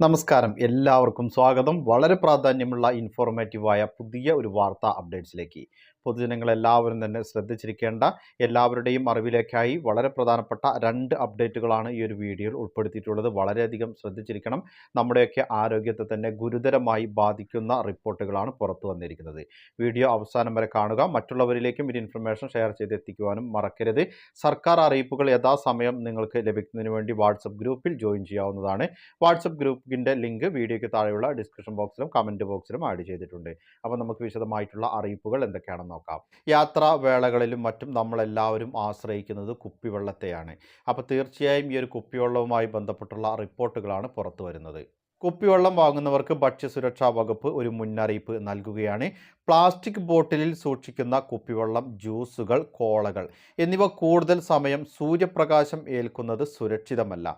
നമസ്കാരം. എല്ലാവർക്കും സ്വാഗതം. വളരെ പ്രാധാന്യമുള്ള ഇൻഫോർമേറ്റീവായ പുതിയ ഒരു വാർത്താ അപ്ഡേറ്റ്സിലേക്ക് പൊതുജനങ്ങൾ എല്ലാവരും തന്നെ ശ്രദ്ധിച്ചിരിക്കേണ്ട എല്ലാവരുടെയും അറിവിലേക്കായി വളരെ പ്രധാനപ്പെട്ട രണ്ട് അപ്ഡേറ്റുകളാണ് ഈ ഒരു വീഡിയോയിൽ ഉൾപ്പെടുത്തിയിട്ടുള്ളത്. വളരെയധികം ശ്രദ്ധിച്ചിരിക്കണം. നമ്മുടെയൊക്കെ ആരോഗ്യത്തെ തന്നെ ഗുരുതരമായി ബാധിക്കുന്ന റിപ്പോർട്ടുകളാണ് പുറത്തു വന്നിരിക്കുന്നത്. വീഡിയോ അവസാനം വരെ കാണുക. മറ്റുള്ളവരിലേക്കും ഈ ഇൻഫർമേഷൻ ഷെയർ ചെയ്തെത്തിക്കുവാനും മറക്കരുത്. സർക്കാർ അറിയിപ്പുകൾ യഥാസമയം നിങ്ങൾക്ക് ലഭിക്കുന്നതിന് വേണ്ടി വാട്സപ്പ് ഗ്രൂപ്പിൽ ജോയിൻ ചെയ്യാവുന്നതാണ്. വാട്സപ്പ് ഗ്രൂപ്പിന്റെ ലിങ്ക് വീഡിയോയ്ക്ക് താഴെയുള്ള ഡിസ്ക്രിപ്ഷൻ ബോക്സിലും കമന്റ് ബോക്സിലും ആഡ് ചെയ്തിട്ടുണ്ട്. അപ്പോൾ നമുക്ക് വിശദമായിട്ടുള്ള അറിയിപ്പുകൾ എന്തൊക്കെയാണെന്ന് നോക്കാം. യാത്രാവേളകളിലും മറ്റും നമ്മളെല്ലാവരും ആശ്രയിക്കുന്നത് കുപ്പിവെള്ളത്തെയാണ്. അപ്പോൾ തീർച്ചയായും ഈ ഒരു കുപ്പിവെള്ളവുമായി ബന്ധപ്പെട്ടുള്ള റിപ്പോർട്ടുകളാണ് പുറത്തു വരുന്നത്. കുപ്പിവെള്ളം വാങ്ങുന്നവർക്ക് ഭക്ഷ്യസുരക്ഷാ വകുപ്പ് ഒരു മുന്നറിയിപ്പ് നൽകുകയാണ്. പ്ലാസ്റ്റിക് ബോട്ടിലിൽ സൂക്ഷിക്കുന്ന കുപ്പിവെള്ളം ജ്യൂസുകൾ കോളകൾ എന്നിവ കൂടുതൽ സമയം സൂര്യപ്രകാശം ഏൽക്കുന്നത് സുരക്ഷിതമല്ല.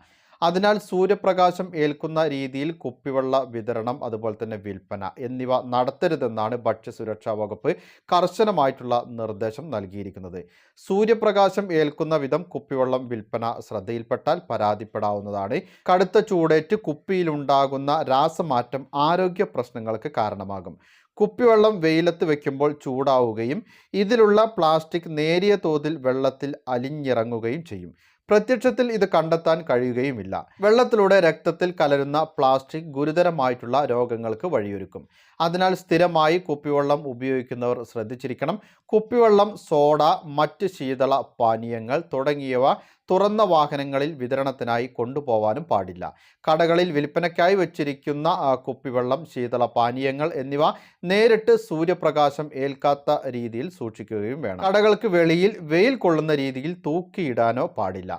അതിനാൽ സൂര്യപ്രകാശം ഏൽക്കുന്ന രീതിയിൽ കുപ്പിവെള്ള വിതരണം അതുപോലെ തന്നെ വിൽപ്പന എന്നിവ നടത്തരുതെന്നാണ് ഭക്ഷ്യസുരക്ഷാ വകുപ്പ് കർശനമായിട്ടുള്ള നിർദ്ദേശം നൽകിയിരിക്കുന്നത്. സൂര്യപ്രകാശം ഏൽക്കുന്ന വിധം കുപ്പിവെള്ളം വിൽപ്പന ശ്രദ്ധയിൽപ്പെട്ടാൽ പരാതിപ്പെടാവുന്നതാണ്. കടുത്ത ചൂടേറ്റ് കുപ്പിയിലുണ്ടാകുന്ന രാസമാറ്റം ആരോഗ്യ പ്രശ്നങ്ങൾക്ക് കാരണമാകും. കുപ്പിവെള്ളം വെയിലത്ത് വയ്ക്കുമ്പോൾ ചൂടാവുകയും ഇതിലുള്ള പ്ലാസ്റ്റിക് നേരിയ തോതിൽ വെള്ളത്തിൽ അലിഞ്ഞിറങ്ങുകയും ചെയ്യും. പ്രത്യക്ഷത്തിൽ ഇത് കണ്ടെത്താൻ കഴിയുകയുമില്ല. വെള്ളത്തിലൂടെ രക്തത്തിൽ കലരുന്ന പ്ലാസ്റ്റിക് ഗുരുതരമായിട്ടുള്ള രോഗങ്ങൾക്ക് വഴിയൊരുക്കും. അതിനാൽ സ്ഥിരമായി കുപ്പിവെള്ളം ഉപയോഗിക്കുന്നവർ ശ്രദ്ധിച്ചിരിക്കണം. കുപ്പിവെള്ളം സോഡ മറ്റ് ശീതള പാനീയങ്ങൾ തുടങ്ങിയവ തുറന്ന വാഹനങ്ങളിൽ വിതരണത്തിനായി കൊണ്ടുപോവാനും പാടില്ല. കടകളിൽ വിൽപ്പനയ്ക്കായി വെച്ചിരിക്കുന്ന കുപ്പിവെള്ളം ശീതള പാനീയങ്ങൾ എന്നിവ നേരിട്ട് സൂര്യപ്രകാശം ഏൽക്കാത്ത രീതിയിൽ സൂക്ഷിക്കുകയും വേണം. കടകൾക്ക് വെളിയിൽ വെയിൽ കൊള്ളുന്ന രീതിയിൽ തൂക്കിയിടാനോ പാടില്ല.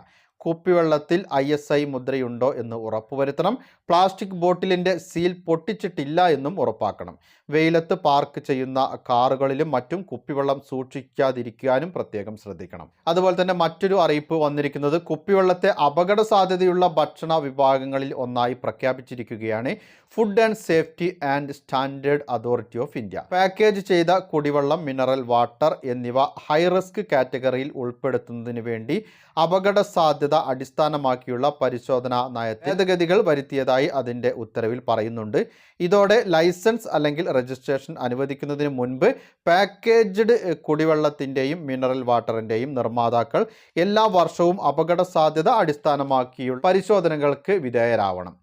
കുപ്പിവെള്ളത്തിൽ ഐ എസ് ഐ മുദ്രയുണ്ടോ എന്ന് ഉറപ്പുവരുത്തണം. പ്ലാസ്റ്റിക് ബോട്ടിലിന്റെ സീൽ പൊട്ടിച്ചിട്ടില്ല എന്നും ഉറപ്പാക്കണം. വെയിലത്ത് പാർക്ക് ചെയ്യുന്ന കാറുകളിലും മറ്റും കുപ്പിവെള്ളം സൂക്ഷിക്കാതിരിക്കാനും പ്രത്യേകം ശ്രദ്ധിക്കണം. അതുപോലെ തന്നെ മറ്റൊരു അറിയിപ്പ് വന്നിരിക്കുന്നത് കുപ്പിവെള്ളത്തെ അപകട സാധ്യതയുള്ള ഭക്ഷണ വിഭാഗങ്ങളിൽ ഒന്നായി പ്രഖ്യാപിച്ചിരിക്കുകയാണ് food and safety and standard authority of India. Package ചെയ്ത കുടിവെള്ളം മിനറൽ വാട്ടർ എന്നിവ ഹൈ റിസ്ക് കാറ്റഗറിയിൽ ഉൾപ്പെടുത്തുന്നതിന് വേണ്ടി അപകട സാധ്യത അടിസ്ഥാനമാക്കിയുള്ള പരിശോധനാ നയ ഭേദഗതികൾ വരുത്തിയതായി അതിന്റെ ഉത്തരവിൽ പറയുന്നുണ്ട്. ഇതോടെ ലൈസൻസ് അല്ലെങ്കിൽ രജിസ്ട്രേഷൻ അനുവദിക്കുന്നതിന് മുൻപ് പാക്കേജ്ഡ് കുടിവെള്ളത്തിന്റെയും മിനറൽ വാട്ടറിന്റെയും നിർമ്മാതാക്കൾ എല്ലാ വർഷവും അപകട സാധ്യത അടിസ്ഥാനമാക്കിയുള്ള പരിശോധനകൾക്ക് വിധേയരാവണം.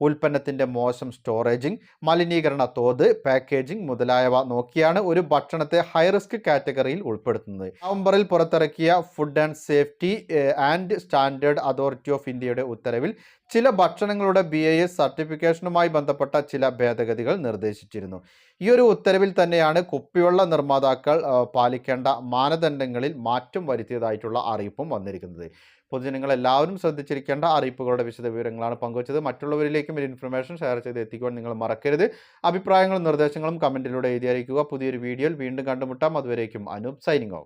ഉൽപ്പന്നത്തിന്റെ മോശം സ്റ്റോറേജിംഗ് മലിനീകരണ തോത് പാക്കേജിംഗ് മുതലായവ നോക്കിയാണ് ഒരു ഭക്ഷണത്തെ ഹൈ റിസ്ക് കാറ്റഗറിയിൽ ഉൾപ്പെടുത്തുന്നത്. നവംബറിൽ പുറത്തിറക്കിയ food and safety and standard authority of ഇന്ത്യയുടെ ഉത്തരവിൽ ചില ഭക്ഷണങ്ങളുടെ ബി ഐ എസ് സർട്ടിഫിക്കേഷനുമായി ബന്ധപ്പെട്ട ചില ഭേദഗതികൾ നിർദ്ദേശിച്ചിരുന്നു. ഈ ഒരു ഉത്തരവിൽ തന്നെയാണ് കുപ്പിവെള്ള നിർമ്മാതാക്കൾ പാലിക്കേണ്ട മാനദണ്ഡങ്ങളിൽ മാറ്റം വരുത്തിയതായിട്ടുള്ള അറിയിപ്പും വന്നിരിക്കുന്നത്. പൊതുജനങ്ങൾ എല്ലാവരും ശ്രദ്ധിച്ചിരിക്കേണ്ട അറിയിപ്പുകളുടെ വിശദവിവരങ്ങളാണ് പങ്കുവച്ചത്. മറ്റുള്ളവരിലേക്കും ഒരു ഇൻഫർമേഷൻ ഷെയർ ചെയ്ത് എത്തിക്കുവാൻ നിങ്ങൾ മറക്കരുത്. അഭിപ്രായങ്ങളും നിർദ്ദേശങ്ങളും കമന്റിലൂടെ എഴുതിയായിരിക്കുക പുതിയൊരു വീഡിയോയിൽ വീണ്ടും കണ്ടുമുട്ടാം. അതുവരേക്കും അനൂപ് സൈനിങ് ഓഫ്.